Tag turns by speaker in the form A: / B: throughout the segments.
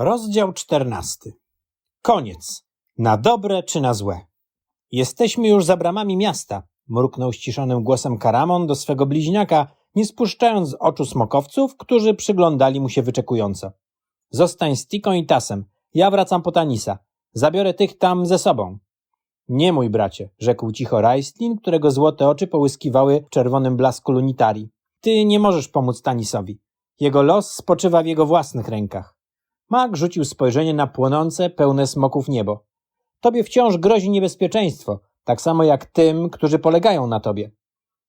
A: Rozdział czternasty. Koniec. Na dobre czy na złe. Jesteśmy już za bramami miasta, mruknął ściszonym głosem Karamon do swego bliźniaka, nie spuszczając z oczu smokowców, którzy przyglądali mu się wyczekująco. Zostań z Tiką i Tasem. Ja wracam po Tanisa. Zabiorę tych tam ze sobą. Nie mój bracie, rzekł cicho Raistlin, którego złote oczy połyskiwały w czerwonym blasku lunitarii. Ty nie możesz pomóc Tanisowi. Jego los spoczywa w jego własnych rękach. Mag rzucił spojrzenie na płonące, pełne smoków niebo. Tobie wciąż grozi niebezpieczeństwo, tak samo jak tym, którzy polegają na tobie.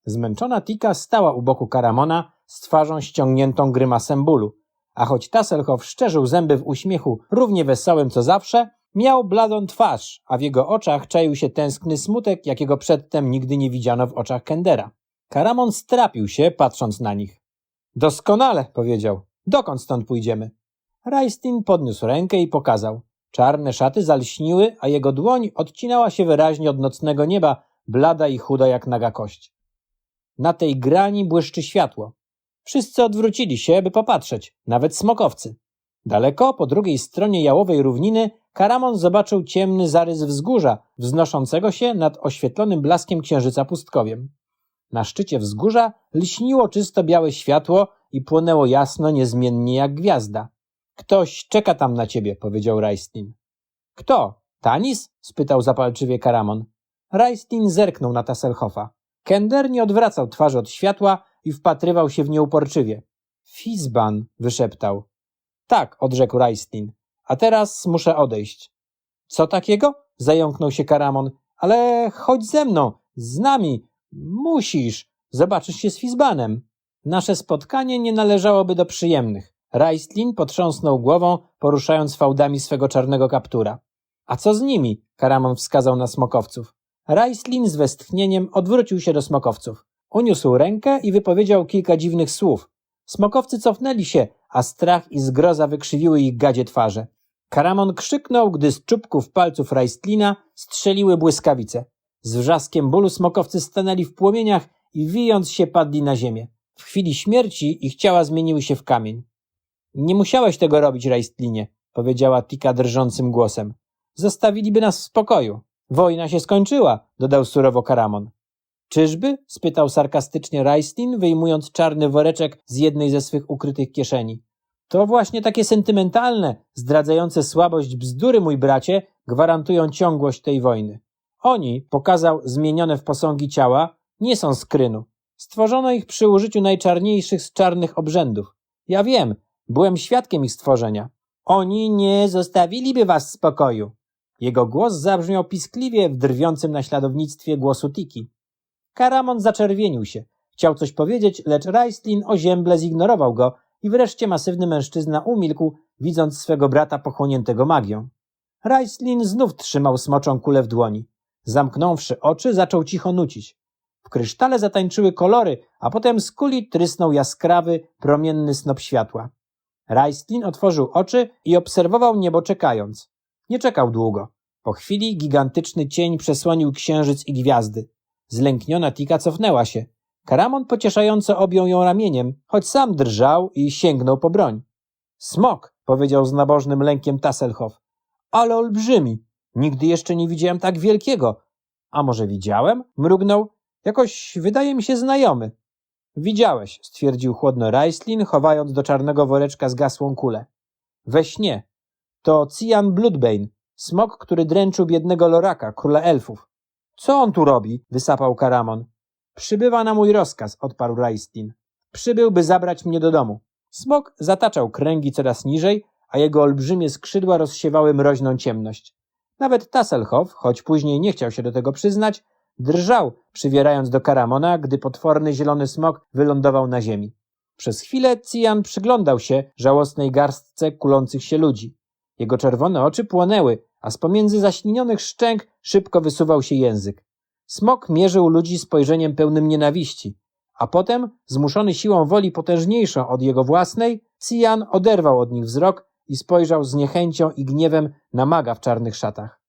A: Zmęczona Tika stała u boku Karamona z twarzą ściągniętą grymasem bólu, a choć Tasselhoff szczerzył zęby w uśmiechu równie wesołym co zawsze, miał bladą twarz, a w jego oczach czaił się tęskny smutek, jakiego przedtem nigdy nie widziano w oczach Kendera. Karamon strapił się, patrząc na nich. Doskonale, powiedział. Dokąd stąd pójdziemy? Rajstin podniósł rękę i pokazał. Czarne szaty zalśniły, a jego dłoń odcinała się wyraźnie od nocnego nieba, blada i chuda jak naga kość. Na tej grani błyszczy światło. Wszyscy odwrócili się, by popatrzeć, nawet smokowcy. Daleko, po drugiej stronie jałowej równiny, Karamon zobaczył ciemny zarys wzgórza, wznoszącego się nad oświetlonym blaskiem księżyca pustkowiem. Na szczycie wzgórza lśniło czysto białe światło i płonęło jasno, niezmiennie jak gwiazda. Ktoś czeka tam na ciebie, powiedział Rajstin. Kto? Tanis? spytał zapalczywie Karamon. Rajstin zerknął na Tasselhoffa. Kender nie odwracał twarzy od światła i wpatrywał się w nie uporczywie. Fizban, wyszeptał. Tak, odrzekł Rajstin. A teraz muszę odejść. Co takiego? Zająknął się Karamon. Ale chodź ze mną, z nami. Musisz. Zobaczysz się z Fizbanem. Nasze spotkanie nie należałoby do przyjemnych. Raistlin potrząsnął głową, poruszając fałdami swego czarnego kaptura. A co z nimi? Karamon wskazał na smokowców. Raistlin z westchnieniem odwrócił się do smokowców. Uniósł rękę i wypowiedział kilka dziwnych słów. Smokowcy cofnęli się, a strach i zgroza wykrzywiły ich gadzie twarze. Karamon krzyknął, gdy z czubków palców Raistlina strzeliły błyskawice. Z wrzaskiem bólu smokowcy stanęli w płomieniach i wijąc się padli na ziemię. W chwili śmierci ich ciała zmieniły się w kamień. Nie musiałeś tego robić, Raistlinie, powiedziała Tika drżącym głosem. Zostawiliby nas w spokoju. Wojna się skończyła, dodał surowo Karamon. Czyżby? spytał sarkastycznie Raistlin, wyjmując czarny woreczek z jednej ze swych ukrytych kieszeni. To właśnie takie sentymentalne, zdradzające słabość bzdury, mój bracie, gwarantują ciągłość tej wojny. Oni, pokazał zmienione w posągi ciała, nie są z krynu. Stworzono ich przy użyciu najczarniejszych z czarnych obrzędów. Ja wiem, byłem świadkiem ich stworzenia. Oni nie zostawiliby was w spokoju. Jego głos zabrzmiał piskliwie w drwiącym naśladownictwie głosu Tiki. Karamon zaczerwienił się. Chciał coś powiedzieć, lecz Raistlin ozięble zignorował go i wreszcie masywny mężczyzna umilkł, widząc swego brata pochłoniętego magią. Raistlin znów trzymał smoczą kulę w dłoni. Zamknąwszy oczy, zaczął cicho nucić. W krysztale zatańczyły kolory, a potem z kuli trysnął jaskrawy, promienny snop światła. Raistlin otworzył oczy i obserwował niebo czekając. Nie czekał długo. Po chwili gigantyczny cień przesłonił księżyc i gwiazdy. Zlękniona Tika cofnęła się. Karamon pocieszająco objął ją ramieniem, choć sam drżał i sięgnął po broń. Smok, powiedział z nabożnym lękiem Tasselhoff. Ale olbrzymi. Nigdy jeszcze nie widziałem tak wielkiego. A może widziałem? Mrugnął. Jakoś wydaje mi się znajomy. Widziałeś, stwierdził chłodno Raislin, chowając do czarnego woreczka zgasłą kulę. We śnie. To Cian Bloodbane, smok, który dręczył biednego Loraka, króla elfów. Co on tu robi? wysapał Karamon. Przybywa na mój rozkaz, odparł Raistlin. Przybył, by zabrać mnie do domu. Smok zataczał kręgi coraz niżej, a jego olbrzymie skrzydła rozsiewały mroźną ciemność. Nawet Tasselhoff, choć później nie chciał się do tego przyznać, drżał, przywierając do Karamona, gdy potworny zielony smok wylądował na ziemi. Przez chwilę Cian przyglądał się żałosnej garstce kulących się ludzi. Jego czerwone oczy płonęły, a z pomiędzy zaślinionych szczęk szybko wysuwał się język. Smok mierzył ludzi spojrzeniem pełnym nienawiści, a potem, zmuszony siłą woli potężniejszą od jego własnej, Cian oderwał od nich wzrok i spojrzał z niechęcią i gniewem na maga w czarnych szatach.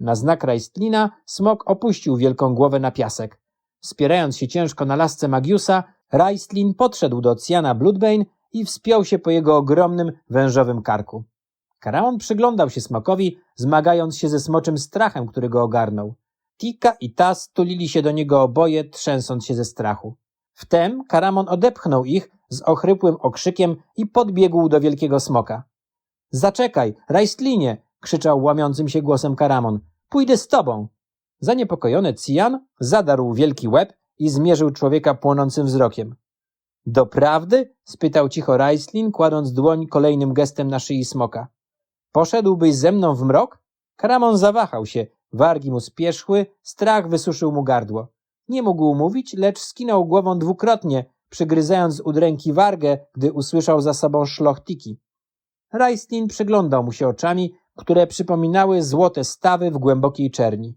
A: Na znak Raistlina smok opuścił wielką głowę na piasek. Spierając się ciężko na lasce Magiusa, Raistlin podszedł do Ciana Bloodbane i wspiął się po jego ogromnym, wężowym karku. Karamon przyglądał się smokowi, zmagając się ze smoczym strachem, który go ogarnął. Tika i Tas tulili się do niego oboje, trzęsąc się ze strachu. Wtem Karamon odepchnął ich z ochrypłym okrzykiem i podbiegł do wielkiego smoka. Zaczekaj, Rajstlinie! Krzyczał łamiącym się głosem Karamon. Pójdę z tobą! Zaniepokojony Cian zadarł wielki łeb i zmierzył człowieka płonącym wzrokiem. Doprawdy? spytał cicho Rajslin, kładąc dłoń kolejnym gestem na szyi smoka. Poszedłbyś ze mną w mrok? Karamon zawahał się, wargi mu spieszły, strach wysuszył mu gardło. Nie mógł mówić, lecz skinął głową dwukrotnie, przygryzając udręki wargę, gdy usłyszał za sobą szlochtiki. Rajstin przyglądał mu się oczami, które przypominały złote stawy w głębokiej czerni.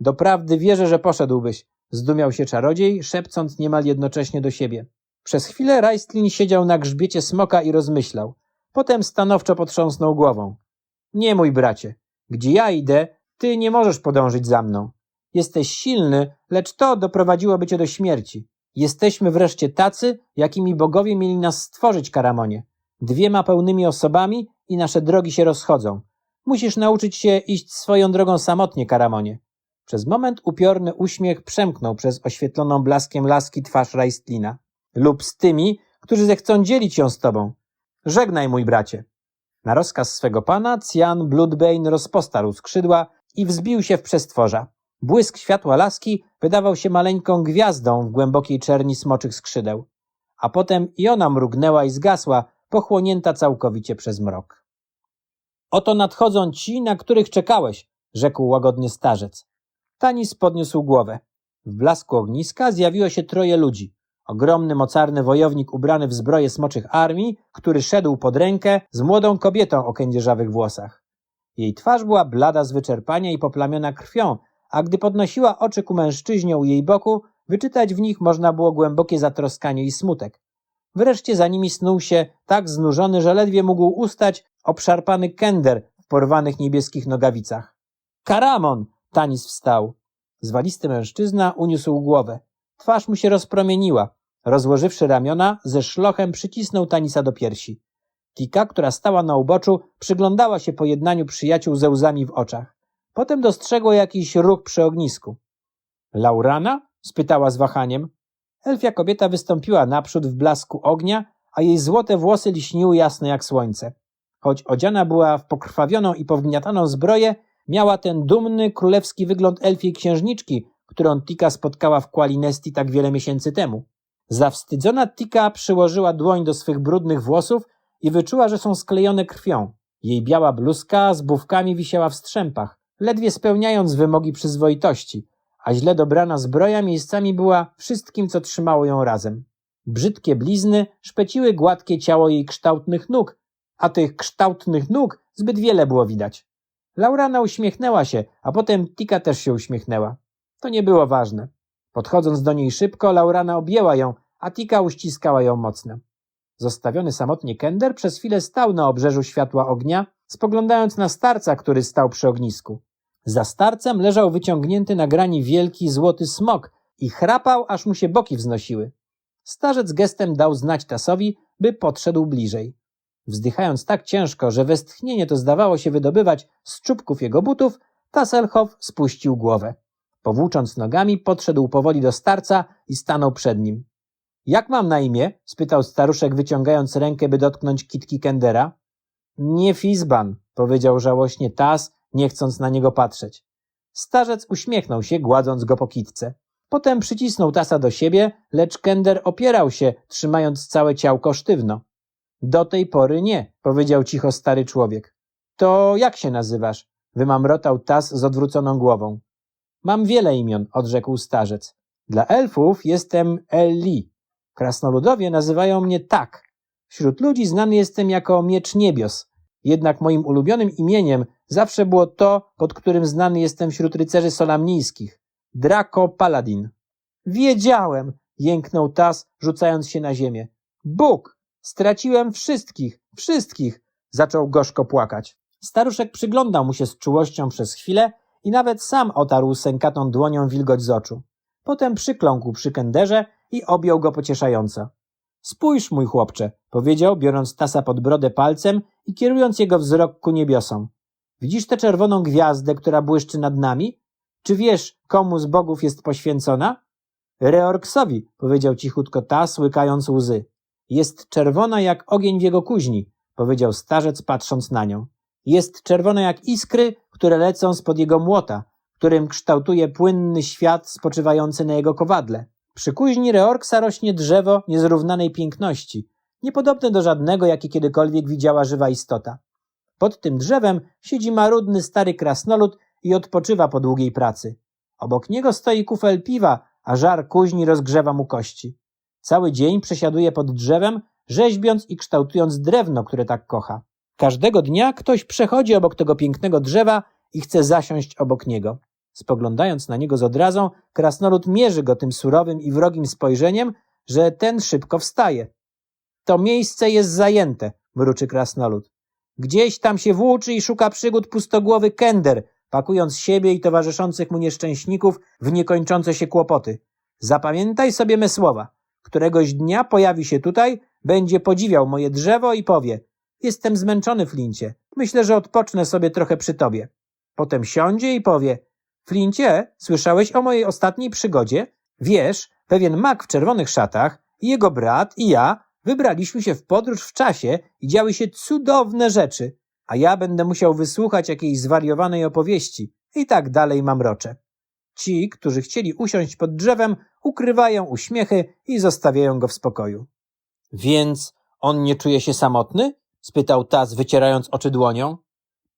A: Doprawdy wierzę, że poszedłbyś, zdumiał się czarodziej, szepcąc niemal jednocześnie do siebie. Przez chwilę Rajstlin siedział na grzbiecie smoka i rozmyślał. Potem stanowczo potrząsnął głową. Nie mój bracie, gdzie ja idę, ty nie możesz podążyć za mną. Jesteś silny, lecz to doprowadziłoby cię do śmierci. Jesteśmy wreszcie tacy, jakimi bogowie mieli nas stworzyć, Karamonie. Dwiema pełnymi osobami i nasze drogi się rozchodzą. Musisz nauczyć się iść swoją drogą samotnie, Karamonie. Przez moment upiorny uśmiech przemknął przez oświetloną blaskiem laski twarz Rajstlina. Lub z tymi, którzy zechcą dzielić ją z tobą. Żegnaj, mój bracie. Na rozkaz swego pana Cian Bloodbane rozpostarł skrzydła i wzbił się w przestworza. Błysk światła laski wydawał się maleńką gwiazdą w głębokiej czerni smoczych skrzydeł. A potem i ona mrugnęła i zgasła, pochłonięta całkowicie przez mrok. Oto nadchodzą ci, na których czekałeś, rzekł łagodnie starzec. Tanis podniósł głowę. W blasku ogniska zjawiło się troje ludzi. Ogromny, mocarny wojownik ubrany w zbroję smoczych armii, który szedł pod rękę z młodą kobietą o kędzierzawych włosach. Jej twarz była blada z wyczerpania i poplamiona krwią, a gdy podnosiła oczy ku mężczyźnie u jej boku, wyczytać w nich można było głębokie zatroskanie i smutek. Wreszcie za nimi snuł się tak znużony, że ledwie mógł ustać obszarpany kender w porwanych niebieskich nogawicach. Karamon! Tanis wstał. Zwalisty mężczyzna uniósł głowę. Twarz mu się rozpromieniła. Rozłożywszy ramiona, ze szlochem przycisnął Tanisa do piersi. Tika, która stała na uboczu, przyglądała się pojednaniu przyjaciół ze łzami w oczach. Potem dostrzegła jakiś ruch przy ognisku. Laurana? spytała z wahaniem. Elfia kobieta wystąpiła naprzód w blasku ognia, a jej złote włosy liśniły jasno jak słońce. Choć odziana była w pokrwawioną i powgniataną zbroję, miała ten dumny, królewski wygląd elfiej księżniczki, którą Tika spotkała w Qualinesti tak wiele miesięcy temu. Zawstydzona Tika przyłożyła dłoń do swych brudnych włosów i wyczuła, że są sklejone krwią. Jej biała bluzka z bówkami wisiała w strzępach, ledwie spełniając wymogi przyzwoitości, a źle dobrana zbroja miejscami była wszystkim, co trzymało ją razem. Brzydkie blizny szpeciły gładkie ciało jej kształtnych nóg, a tych kształtnych nóg zbyt wiele było widać. Laurana uśmiechnęła się, a potem Tika też się uśmiechnęła. To nie było ważne. Podchodząc do niej szybko, Laurana objęła ją, a Tika uściskała ją mocno. Zostawiony samotnie Kender przez chwilę stał na obrzeżu światła ognia, spoglądając na starca, który stał przy ognisku. Za starcem leżał wyciągnięty na grani wielki złoty smok i chrapał, aż mu się boki wznosiły. Starzec gestem dał znać Tasowi, by podszedł bliżej. Wzdychając tak ciężko, że westchnienie to zdawało się wydobywać z czubków jego butów, Tasselhoff spuścił głowę. Powłócząc nogami, podszedł powoli do starca i stanął przed nim. Jak mam na imię? spytał staruszek, wyciągając rękę, by dotknąć kitki Kendera. Nie Fizban, powiedział żałośnie Tas, nie chcąc na niego patrzeć. Starzec uśmiechnął się, gładząc go po kitce. Potem przycisnął Tasa do siebie, lecz Kender opierał się, trzymając całe ciałko sztywno. Do tej pory nie, powiedział cicho stary człowiek. To jak się nazywasz? Wymamrotał Tas z odwróconą głową. Mam wiele imion, odrzekł starzec. Dla elfów jestem Eli. Krasnoludowie nazywają mnie tak. Wśród ludzi znany jestem jako Miecz Niebios. Jednak moim ulubionym imieniem zawsze było to, pod którym znany jestem wśród rycerzy solamnijskich. Draco Paladin. Wiedziałem, jęknął Tas, rzucając się na ziemię. Bóg! Straciłem wszystkich, wszystkich! Zaczął gorzko płakać. Staruszek przyglądał mu się z czułością przez chwilę i nawet sam otarł sękatą dłonią wilgoć z oczu. Potem przykląkł przy kenderze i objął go pocieszająco. Spójrz, mój chłopcze, powiedział, biorąc tasa pod brodę palcem i kierując jego wzrok ku niebiosom. Widzisz tę czerwoną gwiazdę, która błyszczy nad nami? Czy wiesz, komu z bogów jest poświęcona? Reorksowi, powiedział cichutko Tas, łykając łzy. Jest czerwona jak ogień w jego kuźni, powiedział starzec, patrząc na nią. Jest czerwona jak iskry, które lecą spod jego młota, którym kształtuje płynny świat spoczywający na jego kowadle. Przy kuźni Reorksa rośnie drzewo niezrównanej piękności, niepodobne do żadnego, jakie kiedykolwiek widziała żywa istota. Pod tym drzewem siedzi marudny stary krasnolud i odpoczywa po długiej pracy. Obok niego stoi kufel piwa, a żar kuźni rozgrzewa mu kości. Cały dzień przesiaduje pod drzewem, rzeźbiąc i kształtując drewno, które tak kocha. Każdego dnia ktoś przechodzi obok tego pięknego drzewa i chce zasiąść obok niego. Spoglądając na niego z odrazą, krasnolud mierzy go tym surowym i wrogim spojrzeniem, że ten szybko wstaje. To miejsce jest zajęte, mruczy krasnolud. Gdzieś tam się włóczy i szuka przygód pustogłowy Kender, pakując siebie i towarzyszących mu nieszczęśników w niekończące się kłopoty. Zapamiętaj sobie me słowa. Któregoś dnia pojawi się tutaj, będzie podziwiał moje drzewo i powie: Jestem zmęczony, Flincie. Myślę, że odpocznę sobie trochę przy tobie. Potem siądzie i powie: Flincie, słyszałeś o mojej ostatniej przygodzie? Wiesz, pewien mak w czerwonych szatach, jego brat i ja wybraliśmy się w podróż w czasie i działy się cudowne rzeczy, a ja będę musiał wysłuchać jakiejś zwariowanej opowieści i tak dalej mamrocze. Ci, którzy chcieli usiąść pod drzewem, ukrywają uśmiechy i zostawiają go w spokoju. Więc on nie czuje się samotny? spytał Taz, wycierając oczy dłonią.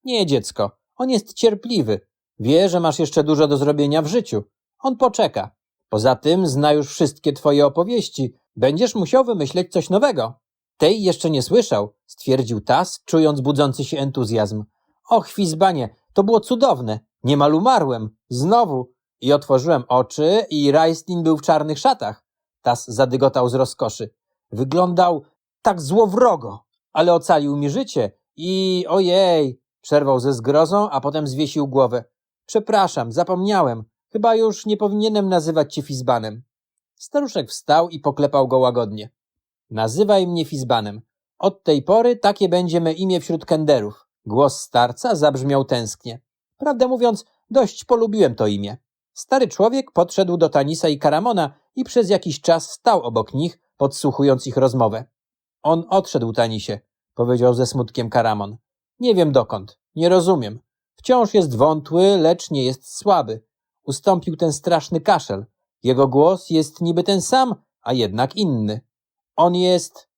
A: Nie, dziecko, on jest cierpliwy. Wie, że masz jeszcze dużo do zrobienia w życiu. On poczeka. Poza tym zna już wszystkie twoje opowieści. Będziesz musiał wymyśleć coś nowego. Tej jeszcze nie słyszał, stwierdził Tas, czując budzący się entuzjazm. Och, Fizbanie, to było cudowne. Niemal umarłem. Znowu. I otworzyłem oczy i Raistlin był w czarnych szatach. Tas zadygotał z rozkoszy. Wyglądał tak złowrogo, ale ocalił mi życie i ojej, przerwał ze zgrozą, a potem zwiesił głowę. Przepraszam, zapomniałem. Chyba już nie powinienem nazywać cię Fizbanem. Staruszek wstał i poklepał go łagodnie. Nazywaj mnie Fizbanem. Od tej pory takie będzie me imię wśród kenderów. Głos starca zabrzmiał tęsknie. Prawdę mówiąc, dość polubiłem to imię. Stary człowiek podszedł do Tanisa i Karamona i przez jakiś czas stał obok nich, podsłuchując ich rozmowę. On odszedł, Tanisie, powiedział ze smutkiem Karamon. Nie wiem dokąd, nie rozumiem. Wciąż jest wątły, lecz nie jest słaby. Ustąpił ten straszny kaszel. Jego głos jest niby ten sam, a jednak inny. On jest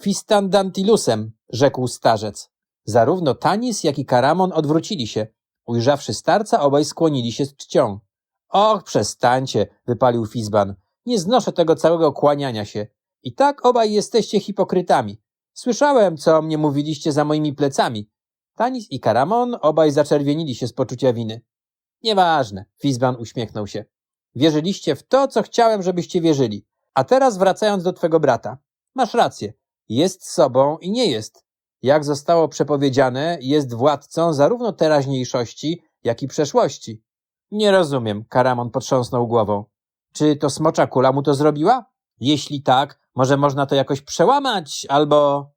A: Fistandantilusem, rzekł starzec. Zarówno Tanis, jak i Karamon odwrócili się. Ujrzawszy starca, obaj skłonili się z czcią. Och, przestańcie, wypalił Fizban. Nie znoszę tego całego kłaniania się. I tak obaj jesteście hipokrytami. Słyszałem, co o mnie mówiliście za moimi plecami. Tanis i Karamon obaj zaczerwienili się z poczucia winy. Nieważne, Fizban uśmiechnął się. Wierzyliście w to, co chciałem, żebyście wierzyli. A teraz wracając do twego brata. Masz rację. Jest sobą i nie jest. Jak zostało przepowiedziane, jest władcą zarówno teraźniejszości, jak i przeszłości. Nie rozumiem, Karamon potrząsnął głową. Czy to smocza kula mu to zrobiła? Jeśli tak, może można to jakoś przełamać, albo...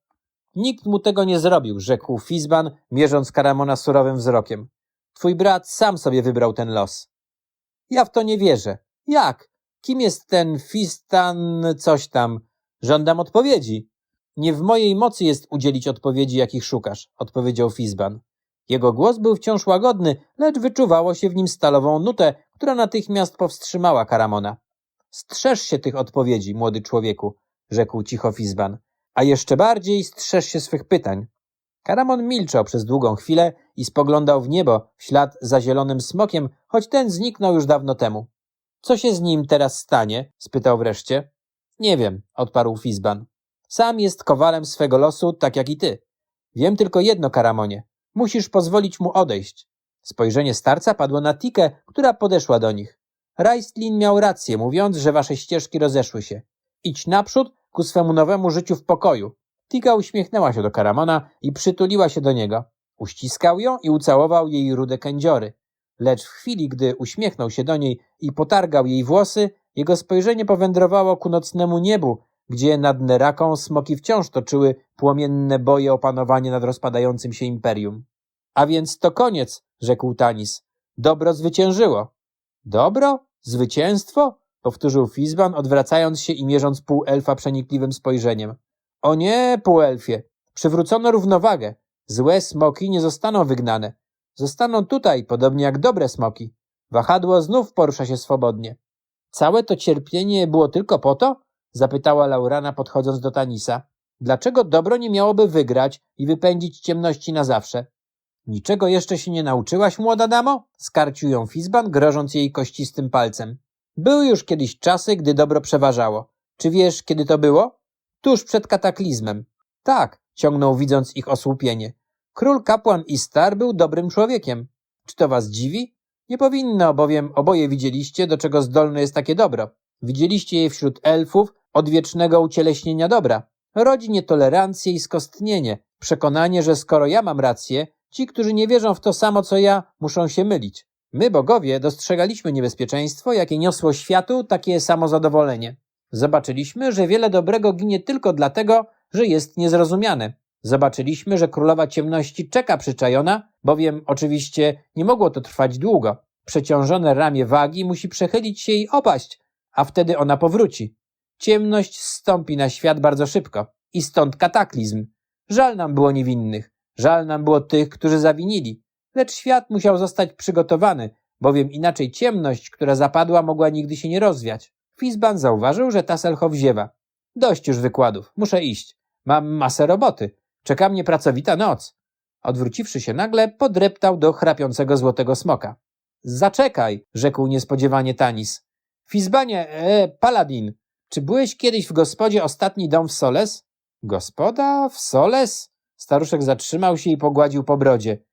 A: Nikt mu tego nie zrobił, rzekł Fizban, mierząc Karamona surowym wzrokiem. Twój brat sam sobie wybrał ten los. Ja w to nie wierzę. Jak? Kim jest ten Fistan coś tam? Żądam odpowiedzi. Nie w mojej mocy jest udzielić odpowiedzi, jakich szukasz, odpowiedział Fizban. Jego głos był wciąż łagodny, lecz wyczuwało się w nim stalową nutę, która natychmiast powstrzymała Karamona. Strzeż się tych odpowiedzi, młody człowieku, rzekł cicho Fizban, a jeszcze bardziej strzeż się swych pytań. Karamon milczał przez długą chwilę i spoglądał w niebo w ślad za zielonym smokiem, choć ten zniknął już dawno temu. Co się z nim teraz stanie? spytał wreszcie. Nie wiem, odparł Fizban. Sam jest kowalem swego losu, tak jak i ty. Wiem tylko jedno, Karamonie. Musisz pozwolić mu odejść. Spojrzenie starca padło na Tikę, która podeszła do nich. Raistlin miał rację, mówiąc, że wasze ścieżki rozeszły się. Idź naprzód ku swemu nowemu życiu w pokoju. Tika uśmiechnęła się do Karamona i przytuliła się do niego. Uściskał ją i ucałował jej rude kędziory. Lecz w chwili, gdy uśmiechnął się do niej i potargał jej włosy, jego spojrzenie powędrowało ku nocnemu niebu, gdzie nad Neraką smoki wciąż toczyły płomienne boje o panowanie nad rozpadającym się imperium. A więc to koniec, rzekł Tanis. Dobro zwyciężyło. Dobro? Zwycięstwo? powtórzył Fizban, odwracając się i mierząc półelfa przenikliwym spojrzeniem. O nie, półelfie, przywrócono równowagę. Złe smoki nie zostaną wygnane. Zostaną tutaj, podobnie jak dobre smoki. Wahadło znów porusza się swobodnie. Całe to cierpienie było tylko po to? Zapytała Laurana podchodząc do Tanisa. Dlaczego dobro nie miałoby wygrać i wypędzić ciemności na zawsze? Niczego jeszcze się nie nauczyłaś, młoda damo? Skarcił ją Fizban, grożąc jej kościstym palcem. Były już kiedyś czasy, gdy dobro przeważało. Czy wiesz, kiedy to było? Tuż przed kataklizmem. Tak, ciągnął widząc ich osłupienie. Król kapłan Istar był dobrym człowiekiem. Czy to was dziwi? Nie powinno, bowiem oboje widzieliście, do czego zdolne jest takie dobro. Widzieliście je wśród elfów od wiecznego ucieleśnienia dobra. Rodzi nietolerancję i skostnienie, przekonanie, że skoro ja mam rację, ci, którzy nie wierzą w to samo co ja, muszą się mylić. My, bogowie, dostrzegaliśmy niebezpieczeństwo, jakie niosło światu takie samozadowolenie. Zobaczyliśmy, że wiele dobrego ginie tylko dlatego, że jest niezrozumiane. Zobaczyliśmy, że królowa ciemności czeka przyczajona, bowiem oczywiście nie mogło to trwać długo. Przeciążone ramię wagi musi przechylić się i opaść, a wtedy ona powróci. Ciemność zstąpi na świat bardzo szybko. I stąd kataklizm. Żal nam było niewinnych. Żal nam było tych, którzy zawinili. Lecz świat musiał zostać przygotowany, bowiem inaczej ciemność, która zapadła, mogła nigdy się nie rozwiać. Fizban zauważył, że Tasselhoff ziewa. Dość już wykładów. Muszę iść. Mam masę roboty. Czeka mnie pracowita noc. Odwróciwszy się nagle, podreptał do chrapiącego złotego smoka. Zaczekaj, rzekł niespodziewanie Tanis. Fizbanie, e, Paladin, czy byłeś kiedyś w gospodzie ostatni dom w Soles? Gospoda w Soles? Staruszek zatrzymał się i pogładził po brodzie.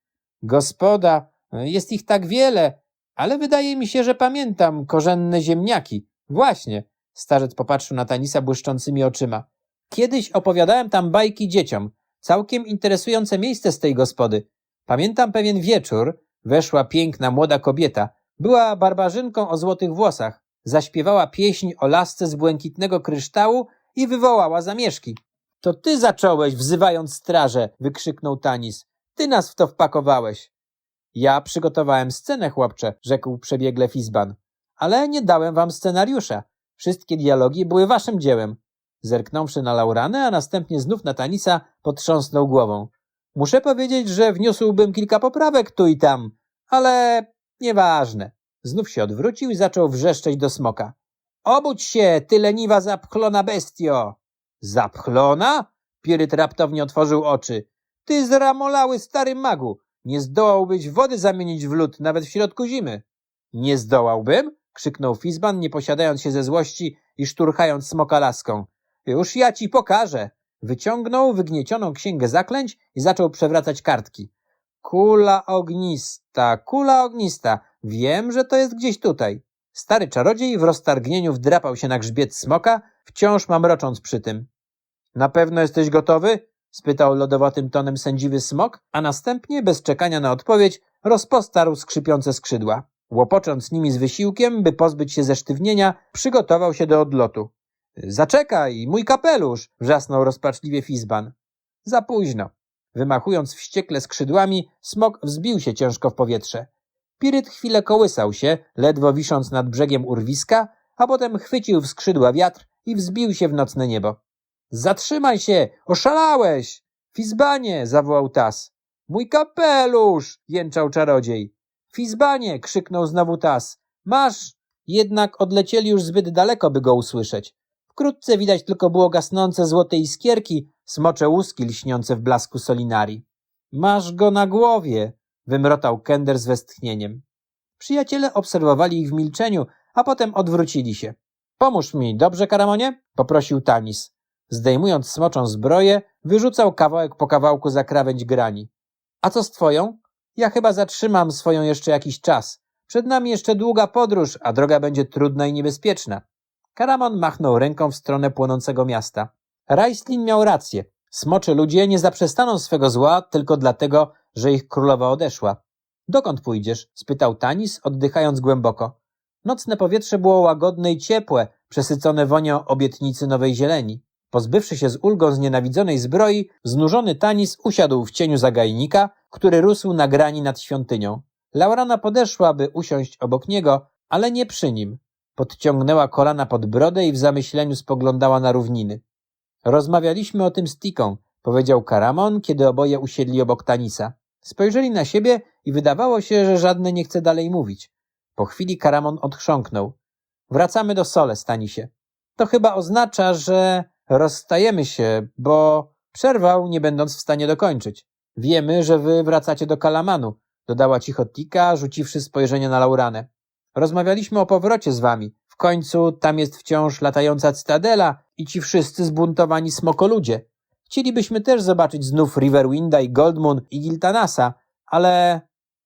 A: Gospoda, jest ich tak wiele, ale wydaje mi się, że pamiętam korzenne ziemniaki. Właśnie, starzec popatrzył na Tanisa błyszczącymi oczyma. Kiedyś opowiadałem tam bajki dzieciom. Całkiem interesujące miejsce z tej gospody. Pamiętam pewien wieczór, weszła piękna młoda kobieta. Była barbarzynką o złotych włosach. Zaśpiewała pieśń o lasce z błękitnego kryształu i wywołała zamieszki. To ty zacząłeś, wzywając strażę, wykrzyknął Tanis. Ty nas w to wpakowałeś. Ja przygotowałem scenę, chłopcze, rzekł przebiegle Fizban. Ale nie dałem wam scenariusza. Wszystkie dialogi były waszym dziełem. Zerknąwszy na Lauranę, a następnie znów na Tanisa, potrząsnął głową. Muszę powiedzieć, że wniósłbym kilka poprawek tu i tam, ale nieważne. Znów się odwrócił i zaczął wrzeszczeć do smoka. Obudź się, ty leniwa zapchlona bestio! Zapchlona? Piryt raptownie otworzył oczy. Ty zramolały stary magu! Nie zdołałbyś wody zamienić w lód nawet w środku zimy. Nie zdołałbym? krzyknął Fizban, nie posiadając się ze złości i szturchając smoka laską. Już ja ci pokażę. Wyciągnął wygniecioną księgę zaklęć i zaczął przewracać kartki. Kula ognista, kula ognista. Wiem, że to jest gdzieś tutaj. Stary czarodziej w roztargnieniu wdrapał się na grzbiet smoka, wciąż mamrocząc przy tym. Na pewno jesteś gotowy? spytał lodowatym tonem sędziwy smok, a następnie, bez czekania na odpowiedź, rozpostarł skrzypiące skrzydła. Łopocząc nimi z wysiłkiem, by pozbyć się zesztywnienia, przygotował się do odlotu. Zaczekaj, mój kapelusz! wrzasnął rozpaczliwie Fizban. Za późno. Wymachując wściekle skrzydłami, smok wzbił się ciężko w powietrze. Piryt chwilę kołysał się, ledwo wisząc nad brzegiem urwiska, a potem chwycił w skrzydła wiatr i wzbił się w nocne niebo. Zatrzymaj się! Oszalałeś! Fizbanie! zawołał Tas. Mój kapelusz! jęczał czarodziej. Fizbanie! krzyknął znowu Tas. Masz! Jednak odlecieli już zbyt daleko, by go usłyszeć. Wkrótce widać tylko było gasnące złote iskierki, smocze łuski lśniące w blasku solinarii. Masz go na głowie! wymrotał Kender z westchnieniem. Przyjaciele obserwowali ich w milczeniu, a potem odwrócili się. Pomóż mi, dobrze, Karamonie? poprosił Tanis. Zdejmując smoczą zbroję, wyrzucał kawałek po kawałku za krawędź grani. A co z twoją? Ja chyba zatrzymam swoją jeszcze jakiś czas. Przed nami jeszcze długa podróż, a droga będzie trudna i niebezpieczna. Karamon machnął ręką w stronę płonącego miasta. Rajstlin miał rację. Smocze ludzie nie zaprzestaną swego zła tylko dlatego, że ich królowa odeszła. Dokąd pójdziesz? spytał Tanis, oddychając głęboko. Nocne powietrze było łagodne i ciepłe, przesycone wonią obietnicy nowej zieleni. Pozbywszy się z ulgą znienawidzonej zbroi, znużony Tanis usiadł w cieniu zagajnika, który rósł na grani nad świątynią. Laurana podeszła, by usiąść obok niego, ale nie przy nim. Podciągnęła kolana pod brodę i w zamyśleniu spoglądała na równiny. Rozmawialiśmy o tym z Tiką, powiedział Karamon, kiedy oboje usiedli obok Tanisa. Spojrzeli na siebie i wydawało się, że żadne nie chce dalej mówić. Po chwili Karamon odchrząknął. Wracamy do Soles, Tanisie. To chyba oznacza, że rozstajemy się, bo przerwał, nie będąc w stanie dokończyć. Wiemy, że wy wracacie do Kalamanu, dodała cicho Tika, rzuciwszy spojrzenie na Lauranę. Rozmawialiśmy o powrocie z wami. W końcu tam jest wciąż latająca cytadela i ci wszyscy zbuntowani smokoludzie. Chcielibyśmy też zobaczyć znów Riverwinda i Goldmoon i Giltanasa, ale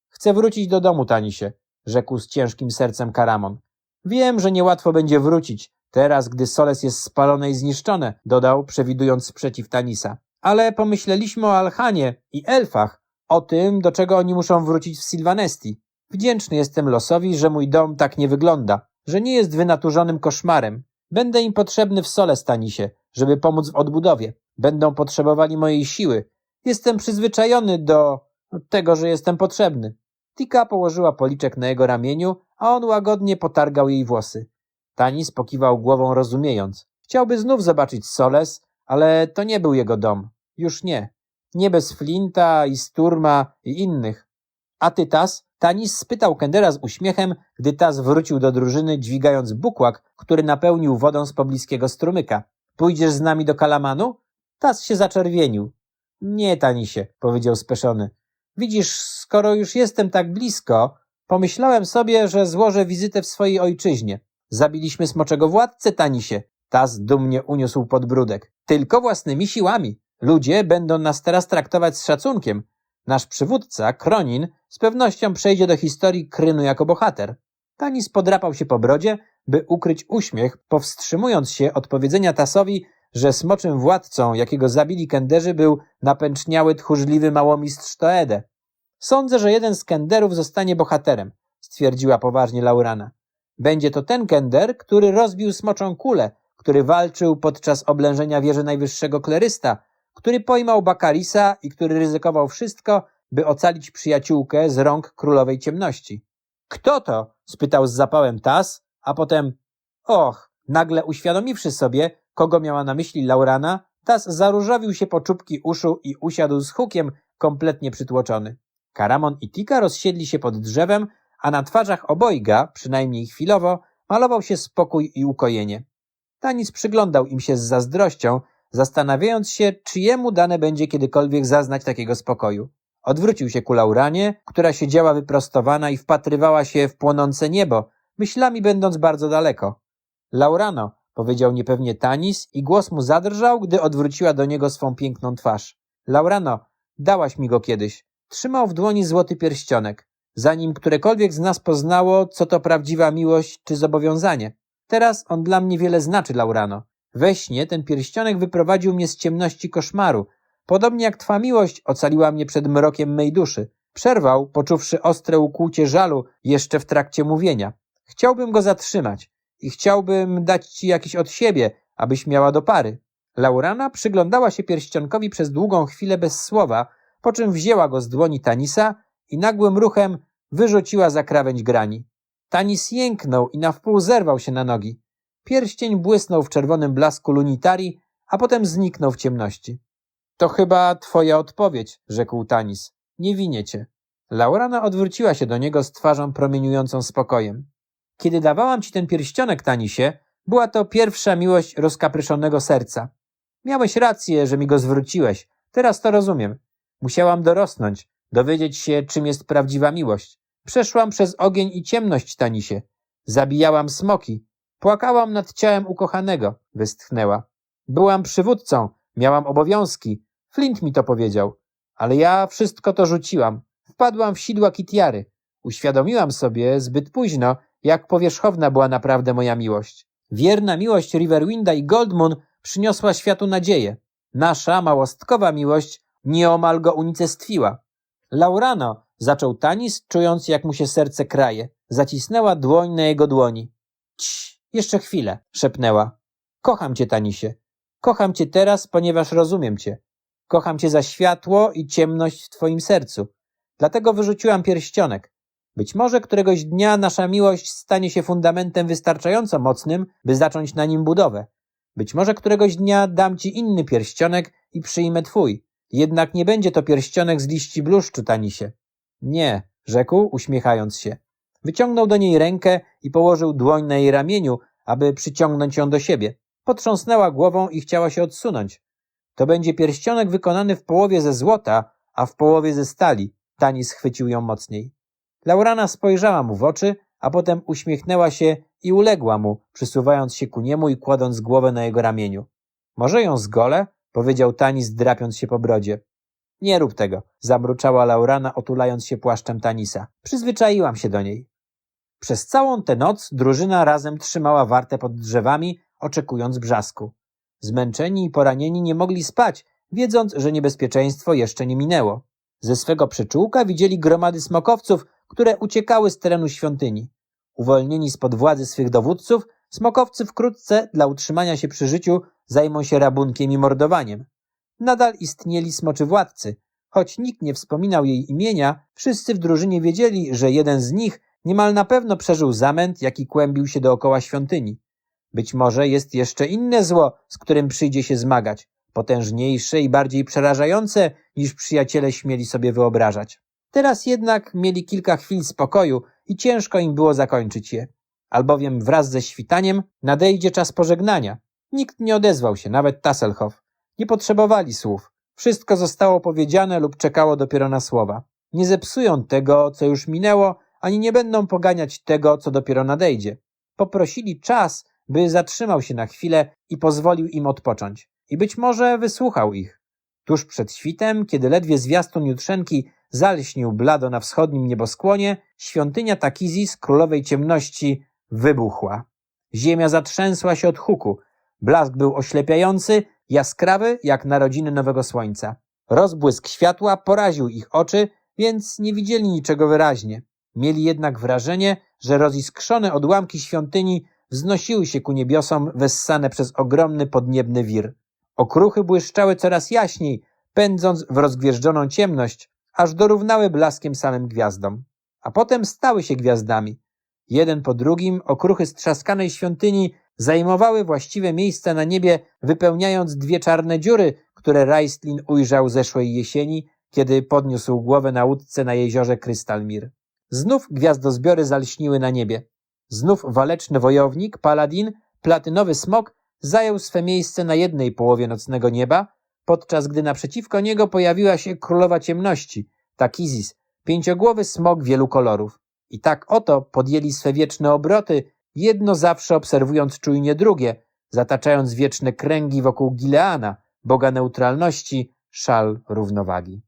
A: chcę wrócić do domu, Tanisie, rzekł z ciężkim sercem Karamon. Wiem, że niełatwo będzie wrócić, teraz gdy Soles jest spalone i zniszczone, dodał, przewidując sprzeciw Tanisa. Ale pomyśleliśmy o Alchanie i elfach, o tym, do czego oni muszą wrócić w Sylvanesti. Wdzięczny jestem losowi, że mój dom tak nie wygląda, że nie jest wynaturzonym koszmarem. Będę im potrzebny w Sole Stanisie, żeby pomóc w odbudowie. Będą potrzebowali mojej siły. Jestem przyzwyczajony do tego, że jestem potrzebny. Tika położyła policzek na jego ramieniu, a on łagodnie potargał jej włosy. Tanis pokiwał głową rozumiejąc. Chciałby znów zobaczyć Soles, ale to nie był jego dom. Już nie. Nie bez Flinta i Sturma i innych. A ty, Tas? Tanis spytał Kendera z uśmiechem, gdy Tas wrócił do drużyny, dźwigając bukłak, który napełnił wodą z pobliskiego strumyka. Pójdziesz z nami do Kalamanu? Tas się zaczerwienił. Nie, Tanisie, powiedział speszony. Widzisz, skoro już jestem tak blisko, pomyślałem sobie, że złożę wizytę w swojej ojczyźnie. Zabiliśmy smoczego władcę, Tanisie. Tas dumnie uniósł podbródek. Tylko własnymi siłami. Ludzie będą nas teraz traktować z szacunkiem. Nasz przywódca, Kronin, z pewnością przejdzie do historii Krynu jako bohater. Tanis podrapał się po brodzie, by ukryć uśmiech, powstrzymując się od powiedzenia Tasowi, że smoczym władcą, jakiego zabili Kenderzy, był napęczniały, tchórzliwy małomistrz Toede. Sądzę, że jeden z Kenderów zostanie bohaterem, stwierdziła poważnie Laurana. Będzie to ten Kender, który rozbił smoczą kulę, który walczył podczas oblężenia wieży najwyższego klerysta, który pojmał Bakarisa i który ryzykował wszystko, by ocalić przyjaciółkę z rąk królowej ciemności. Kto to? spytał z zapałem Tas, a potem och, nagle uświadomiwszy sobie, kogo miała na myśli Laurana, Tas zaróżowił się po czubki uszu i usiadł z hukiem, kompletnie przytłoczony. Karamon i Tika rozsiedli się pod drzewem, a na twarzach obojga, przynajmniej chwilowo, malował się spokój i ukojenie. Tanis przyglądał im się z zazdrością, zastanawiając się, czyjemu dane będzie kiedykolwiek zaznać takiego spokoju. Odwrócił się ku Lauranie, która siedziała wyprostowana i wpatrywała się w płonące niebo, myślami będąc bardzo daleko. Laurano, powiedział niepewnie Tanis i głos mu zadrżał, gdy odwróciła do niego swą piękną twarz. Laurano, dałaś mi go kiedyś. Trzymał w dłoni złoty pierścionek, zanim którekolwiek z nas poznało, co to prawdziwa miłość czy zobowiązanie. Teraz on dla mnie wiele znaczy, Laurano. We śnie ten pierścionek wyprowadził mnie z ciemności koszmaru. Podobnie jak twa miłość ocaliła mnie przed mrokiem mej duszy. Przerwał, poczuwszy ostre ukłucie żalu jeszcze w trakcie mówienia. Chciałbym go zatrzymać i chciałbym dać ci jakiś od siebie, abyś miała do pary. Laurana przyglądała się pierścionkowi przez długą chwilę bez słowa, po czym wzięła go z dłoni Tanisa i nagłym ruchem wyrzuciła za krawędź grani. Tanis jęknął i na wpół zerwał się na nogi. Pierścień błysnął w czerwonym blasku lunitarii, a potem zniknął w ciemności. To chyba twoja odpowiedź, rzekł Tanis. Nie winię cię. Laurana odwróciła się do niego z twarzą promieniującą spokojem. Kiedy dawałam ci ten pierścionek, Tanisie, była to pierwsza miłość rozkapryszonego serca. Miałeś rację, że mi go zwróciłeś. Teraz to rozumiem. Musiałam dorosnąć, dowiedzieć się, czym jest prawdziwa miłość. Przeszłam przez ogień i ciemność, Tanisie. Zabijałam smoki. Płakałam nad ciałem ukochanego, westchnęła. Byłam przywódcą, miałam obowiązki. Flint mi to powiedział. Ale ja wszystko to rzuciłam. Wpadłam w sidła Kitiary. Uświadomiłam sobie zbyt późno, jak powierzchowna była naprawdę moja miłość. Wierna miłość Riverwinda i Goldmoon przyniosła światu nadzieję. Nasza małostkowa miłość nieomal go unicestwiła. Laurano, zaczął Tanis, czując jak mu się serce kraje. Zacisnęła dłoń na jego dłoni. Cii, jeszcze chwilę, szepnęła. Kocham cię, Tanisie. Kocham cię teraz, ponieważ rozumiem cię. Kocham cię za światło i ciemność w twoim sercu. Dlatego wyrzuciłam pierścionek. Być może któregoś dnia nasza miłość stanie się fundamentem wystarczająco mocnym, by zacząć na nim budowę. Być może któregoś dnia dam ci inny pierścionek i przyjmę twój. Jednak nie będzie to pierścionek z liści bluszczu, Tanisie. Nie, rzekł, uśmiechając się. Wyciągnął do niej rękę i położył dłoń na jej ramieniu, aby przyciągnąć ją do siebie. Potrząsnęła głową i chciała się odsunąć. To będzie pierścionek wykonany w połowie ze złota, a w połowie ze stali. Tanis chwycił ją mocniej. Laurana spojrzała mu w oczy, a potem uśmiechnęła się i uległa mu, przysuwając się ku niemu i kładąc głowę na jego ramieniu. Może ją zgolę? powiedział Tanis, drapiąc się po brodzie. Nie rób tego, zamruczała Laurana, otulając się płaszczem Tanisa. Przyzwyczaiłam się do niej. Przez całą tę noc drużyna razem trzymała wartę pod drzewami, oczekując brzasku. Zmęczeni i poranieni nie mogli spać, wiedząc, że niebezpieczeństwo jeszcze nie minęło. Ze swego przyczółka widzieli gromady smokowców, które uciekały z terenu świątyni. Uwolnieni spod władzy swych dowódców, smokowcy wkrótce dla utrzymania się przy życiu zajmą się rabunkiem i mordowaniem. Nadal istnieli smoczy władcy. Choć nikt nie wspominał jej imienia, wszyscy w drużynie wiedzieli, że jeden z nich niemal na pewno przeżył zamęt, jaki kłębił się dookoła świątyni. Być może jest jeszcze inne zło, z którym przyjdzie się zmagać, potężniejsze i bardziej przerażające, niż przyjaciele śmieli sobie wyobrażać. Teraz jednak mieli kilka chwil spokoju i ciężko im było zakończyć je, albowiem wraz ze świtaniem nadejdzie czas pożegnania. Nikt nie odezwał się, nawet Tasselhoff. Nie potrzebowali słów. Wszystko zostało powiedziane lub czekało dopiero na słowa. Nie zepsują tego, co już minęło, ani nie będą poganiać tego, co dopiero nadejdzie. Poprosili czas, by zatrzymał się na chwilę i pozwolił im odpocząć. I być może wysłuchał ich. Tuż przed świtem, kiedy ledwie zwiastun jutrzenki zalśnił blado na wschodnim nieboskłonie, świątynia Takizis, królowej ciemności, wybuchła. Ziemia zatrzęsła się od huku. Blask był oślepiający, jaskrawy jak narodziny nowego słońca. Rozbłysk światła poraził ich oczy, więc nie widzieli niczego wyraźnie. Mieli jednak wrażenie, że roziskrzone odłamki świątyni wznosiły się ku niebiosom wessane przez ogromny podniebny wir. Okruchy błyszczały coraz jaśniej, pędząc w rozgwieżdżoną ciemność, aż dorównały blaskiem samym gwiazdom. A potem stały się gwiazdami. Jeden po drugim okruchy strzaskanej świątyni zajmowały właściwe miejsca na niebie, wypełniając dwie czarne dziury, które Raistlin ujrzał zeszłej jesieni, kiedy podniósł głowę na łódce na jeziorze Krystalmir. Znów gwiazdozbiory zalśniły na niebie. Znów waleczny wojownik, paladin, platynowy smok zajął swe miejsce na jednej połowie nocnego nieba, podczas gdy naprzeciwko niego pojawiła się królowa ciemności, Takizis, pięciogłowy smok wielu kolorów. I tak oto podjęli swe wieczne obroty, jedno zawsze obserwując czujnie drugie, zataczając wieczne kręgi wokół Gileana, boga neutralności, szal równowagi.